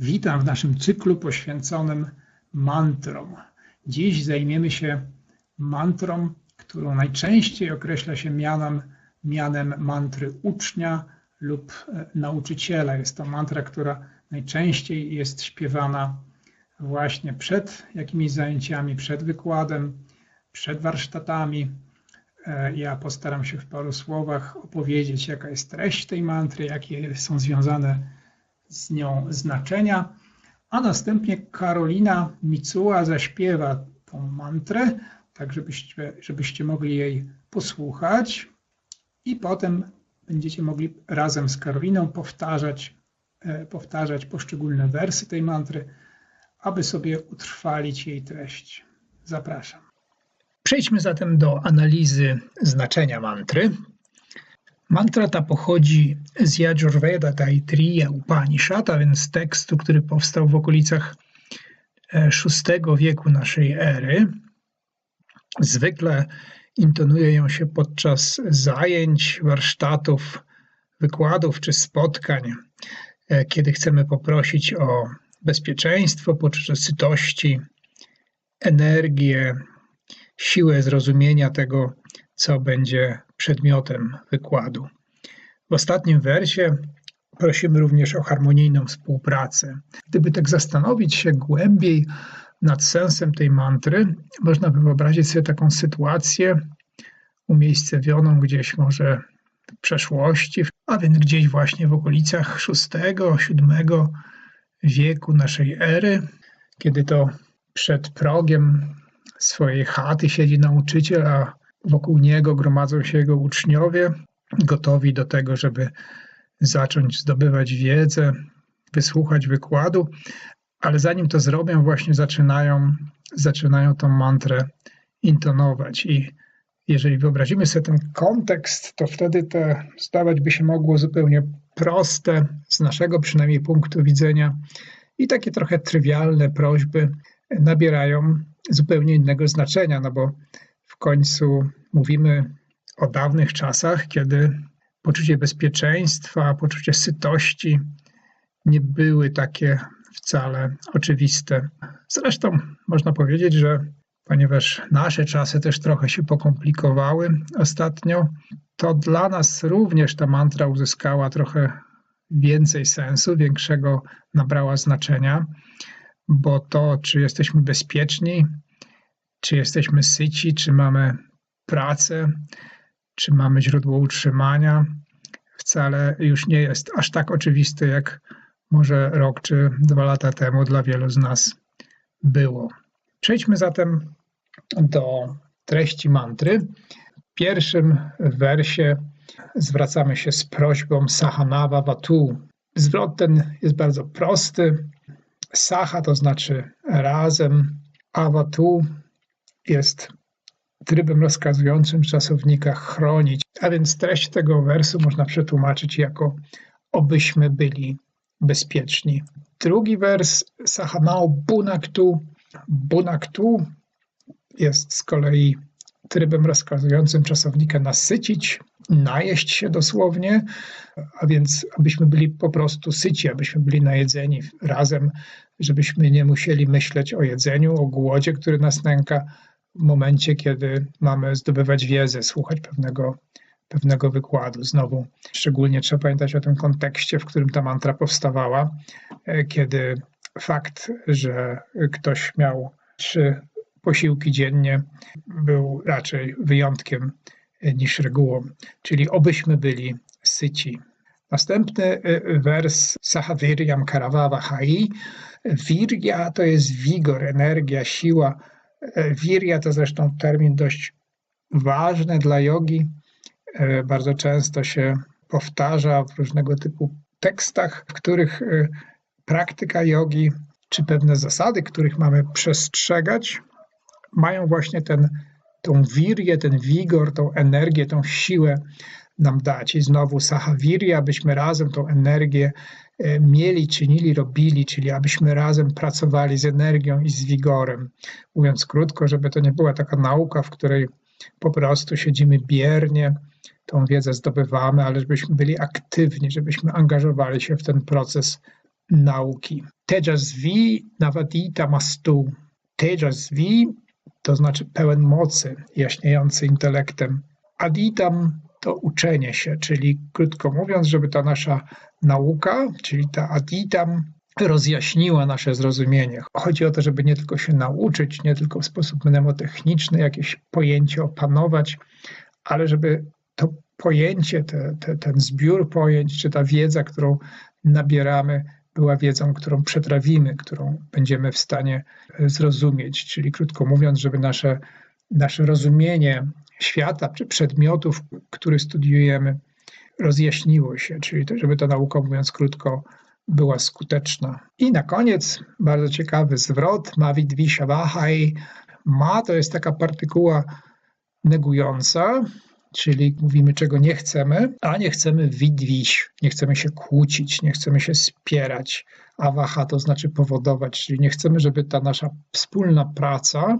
Witam w naszym cyklu poświęconym mantrom. Dziś zajmiemy się mantrą, którą najczęściej określa się mianem, mianem mantry ucznia lub e, nauczyciela. Jest to mantra, która najczęściej jest śpiewana właśnie przed jakimiś zajęciami, przed wykładem, przed warsztatami. E, ja postaram się w paru słowach opowiedzieć, jaka jest treść tej mantry, jakie są związane z nią znaczenia, a następnie Karolina Micuła zaśpiewa tą mantrę, tak żebyście, żebyście mogli jej posłuchać i potem będziecie mogli razem z Karoliną powtarzać, e, powtarzać poszczególne wersy tej mantry, aby sobie utrwalić jej treść. Zapraszam. Przejdźmy zatem do analizy znaczenia mantry. Mantra ta pochodzi z Yajurveda Taitriya Upanishad, a więc tekstu, który powstał w okolicach VI e, wieku naszej ery. Zwykle intonuje ją się podczas zajęć, warsztatów, wykładów czy spotkań, e, kiedy chcemy poprosić o bezpieczeństwo, poczucie sytości, energię, siłę zrozumienia tego, co będzie przedmiotem wykładu. W ostatnim wersie prosimy również o harmonijną współpracę. Gdyby tak zastanowić się głębiej nad sensem tej mantry, można by wyobrazić sobie taką sytuację umiejscowioną gdzieś może w przeszłości, a więc gdzieś właśnie w okolicach VI-VII wieku naszej ery, kiedy to przed progiem swojej chaty siedzi nauczyciel, a wokół niego gromadzą się jego uczniowie, gotowi do tego, żeby zacząć zdobywać wiedzę, wysłuchać wykładu, ale zanim to zrobią, właśnie zaczynają, zaczynają tą mantrę intonować. I jeżeli wyobrazimy sobie ten kontekst, to wtedy to zdawać by się mogło zupełnie proste, z naszego przynajmniej punktu widzenia, i takie trochę trywialne prośby nabierają zupełnie innego znaczenia, no bo końcu mówimy o dawnych czasach, kiedy poczucie bezpieczeństwa, poczucie sytości nie były takie wcale oczywiste. Zresztą można powiedzieć, że ponieważ nasze czasy też trochę się pokomplikowały ostatnio, to dla nas również ta mantra uzyskała trochę więcej sensu, większego nabrała znaczenia, bo to, czy jesteśmy bezpieczni, czy jesteśmy syci, czy mamy pracę, czy mamy źródło utrzymania, wcale już nie jest aż tak oczywiste, jak może rok czy dwa lata temu dla wielu z nas było. Przejdźmy zatem do treści mantry. W pierwszym wersie zwracamy się z prośbą Sahanava Vatu. Zwrot ten jest bardzo prosty. Saha to znaczy razem, Avatu jest trybem rozkazującym w czasownikach chronić, a więc treść tego wersu można przetłumaczyć jako obyśmy byli bezpieczni. Drugi wers Sahanao Bunaktu. Bunaktu jest z kolei trybem rozkazującym czasownika nasycić, najeść się dosłownie, a więc abyśmy byli po prostu syci, abyśmy byli najedzeni razem, żebyśmy nie musieli myśleć o jedzeniu, o głodzie, który nas nęka, momencie, kiedy mamy zdobywać wiedzę, słuchać pewnego, pewnego wykładu. Znowu, szczególnie trzeba pamiętać o tym kontekście, w którym ta mantra powstawała, e, kiedy fakt, że ktoś miał trzy posiłki dziennie, był raczej wyjątkiem e, niż regułą, czyli obyśmy byli syci. Następny e, wers Sahaviryam Karavava Hai. Wirya to jest wigor, energia, siła, E, wirya to zresztą termin dość ważny dla jogi. E, bardzo często się powtarza w różnego typu tekstach, w których e, praktyka jogi czy pewne zasady, których mamy przestrzegać, mają właśnie ten, tą wirję, ten wigor, tą energię, tą siłę nam dać. I znowu sahavirya, abyśmy razem tą energię mieli, czynili, robili, czyli abyśmy razem pracowali z energią i z wigorem. Mówiąc krótko, żeby to nie była taka nauka, w której po prostu siedzimy biernie, tą wiedzę zdobywamy, ale żebyśmy byli aktywni, żebyśmy angażowali się w ten proces nauki. Tejasvi navadita mastu. Tejasvi to znaczy pełen mocy, jaśniejący intelektem. Aditam to uczenie się, czyli krótko mówiąc, żeby ta nasza nauka, czyli ta aditam, rozjaśniła nasze zrozumienie. Chodzi o to, żeby nie tylko się nauczyć, nie tylko w sposób mnemotechniczny jakieś pojęcie opanować, ale żeby to pojęcie, te, te, ten zbiór pojęć, czy ta wiedza, którą nabieramy, była wiedzą, którą przetrawimy, którą będziemy w stanie e, zrozumieć. Czyli krótko mówiąc, żeby nasze, nasze rozumienie świata czy przedmiotów, które studiujemy, rozjaśniło się, czyli to, żeby ta nauka, mówiąc krótko, była skuteczna. I na koniec bardzo ciekawy zwrot, Mavid Vishavahai. Ma to jest taka partykuła negująca, czyli mówimy, czego nie chcemy, a nie chcemy widwić, nie chcemy się kłócić, nie chcemy się spierać. Awaha to znaczy powodować, czyli nie chcemy, żeby ta nasza wspólna praca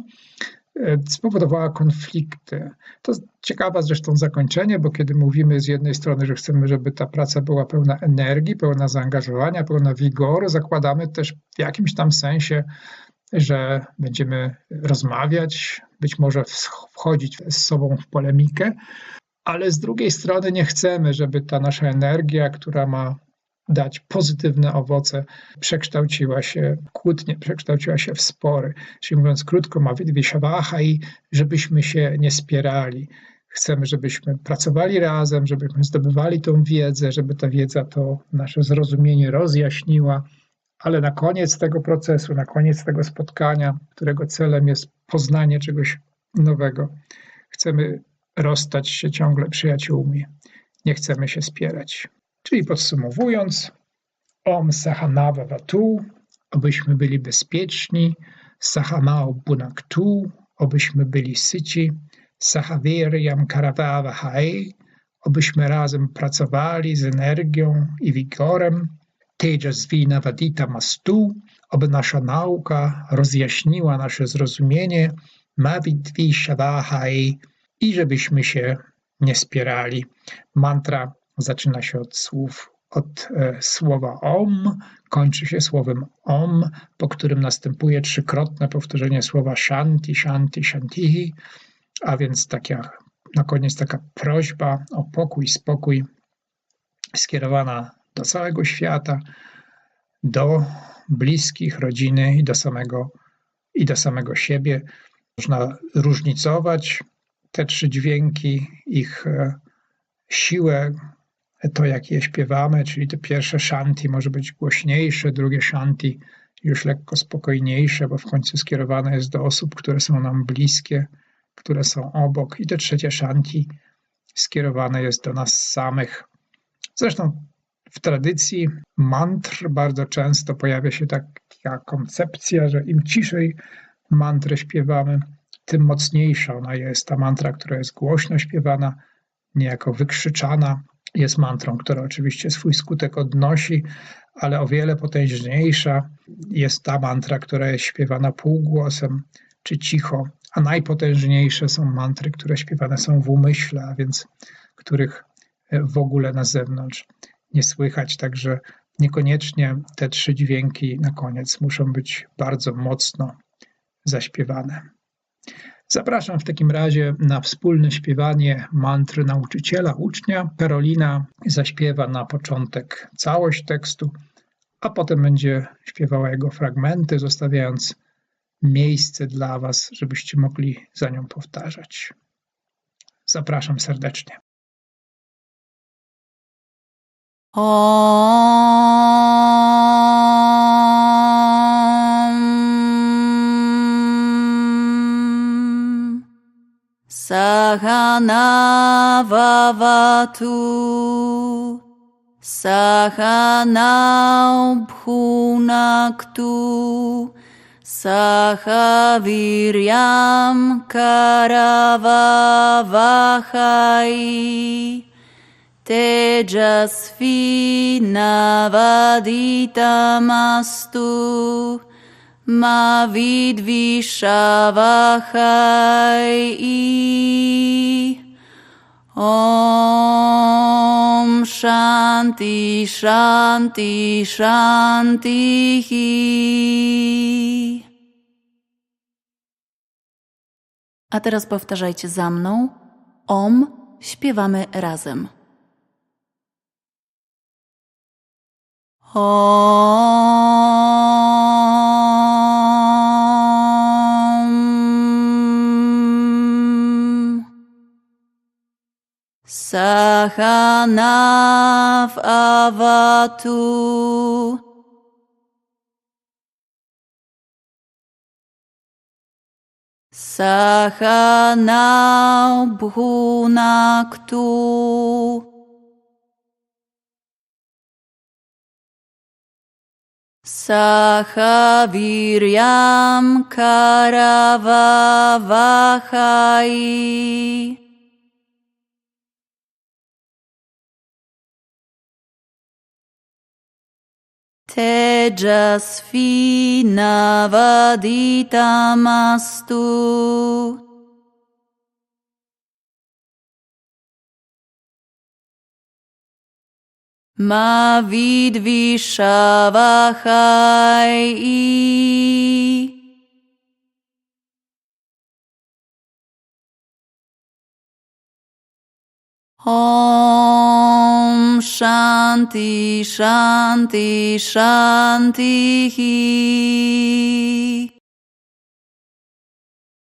spowodowała konflikty. To ciekawe zresztą zakończenie, bo kiedy mówimy z jednej strony, że chcemy, żeby ta praca była pełna energii, pełna zaangażowania, pełna wigoru, zakładamy też w jakimś tam sensie, że będziemy rozmawiać, być może wchodzić z sobą w polemikę, ale z drugiej strony nie chcemy, żeby ta nasza energia, która ma dać pozytywne owoce, przekształciła się kłótnie, przekształciła się w spory. Czyli mówiąc krótko, ma Wieszawacha i żebyśmy się nie spierali. Chcemy, żebyśmy pracowali razem, żebyśmy zdobywali tą wiedzę, żeby ta wiedza to nasze zrozumienie rozjaśniła, ale na koniec tego procesu, na koniec tego spotkania, którego celem jest poznanie czegoś nowego, chcemy rozstać się ciągle przyjaciółmi. Nie chcemy się spierać. Czyli podsumowując, Om Sahanava Vatu, obyśmy byli bezpieczni, Sahamao Bunaktu, obyśmy byli syci, Sahaviryam Karavavahai, obyśmy razem pracowali z energią i wigorem, Tejasvi Navadita Mastu, aby nasza nauka rozjaśniła nasze zrozumienie, Mavidvi Shavahai i żebyśmy się nie spierali. Mantra zaczyna się od słów, od e, słowa Om, kończy się słowem Om, po którym następuje trzykrotne powtórzenie słowa Shanti, Shanti, Shantihi, a więc taka, na koniec taka prośba o pokój, spokój skierowana do całego świata, do bliskich, rodziny i do samego, i do samego siebie. Można różnicować te trzy dźwięki, ich e, siłę, to jak je śpiewamy, czyli to pierwsze shanti może być głośniejsze, drugie shanti już lekko spokojniejsze, bo w końcu skierowane jest do osób, które są nam bliskie, które są obok, i to trzecie shanti skierowane jest do nas samych. Zresztą w tradycji mantr bardzo często pojawia się taka koncepcja, że im ciszej mantrę śpiewamy, tym mocniejsza ona jest. Ta mantra, która jest głośno śpiewana, niejako wykrzyczana, jest mantrą, która oczywiście swój skutek odnosi, ale o wiele potężniejsza jest ta mantra, która jest śpiewana półgłosem czy cicho, a najpotężniejsze są mantry, które śpiewane są w umyśle, a więc których w ogóle na zewnątrz nie słychać, także niekoniecznie te trzy dźwięki na koniec muszą być bardzo mocno zaśpiewane. Zapraszam w takim razie na wspólne śpiewanie mantry nauczyciela, ucznia. Karolina zaśpiewa na początek całość tekstu, a potem będzie śpiewała jego fragmenty, zostawiając miejsce dla Was, żebyście mogli za nią powtarzać. Zapraszam serdecznie. सह नवथु सह नभूनखतु॑ सह वीर्यां करवखै तेजस्वी नवदितमस्तु। Vidvishavahai Om Shanti, Shanti, Shanti. A teraz powtarzajcie za mną. Om śpiewamy razem. Om. Sahanav avatu. Сахана бхунакту. Сахавирьям карававахай. तेजस्वीनवदितमस्तु। मा विद्विषवखाई ॐ Om Shanti Shanti Shanti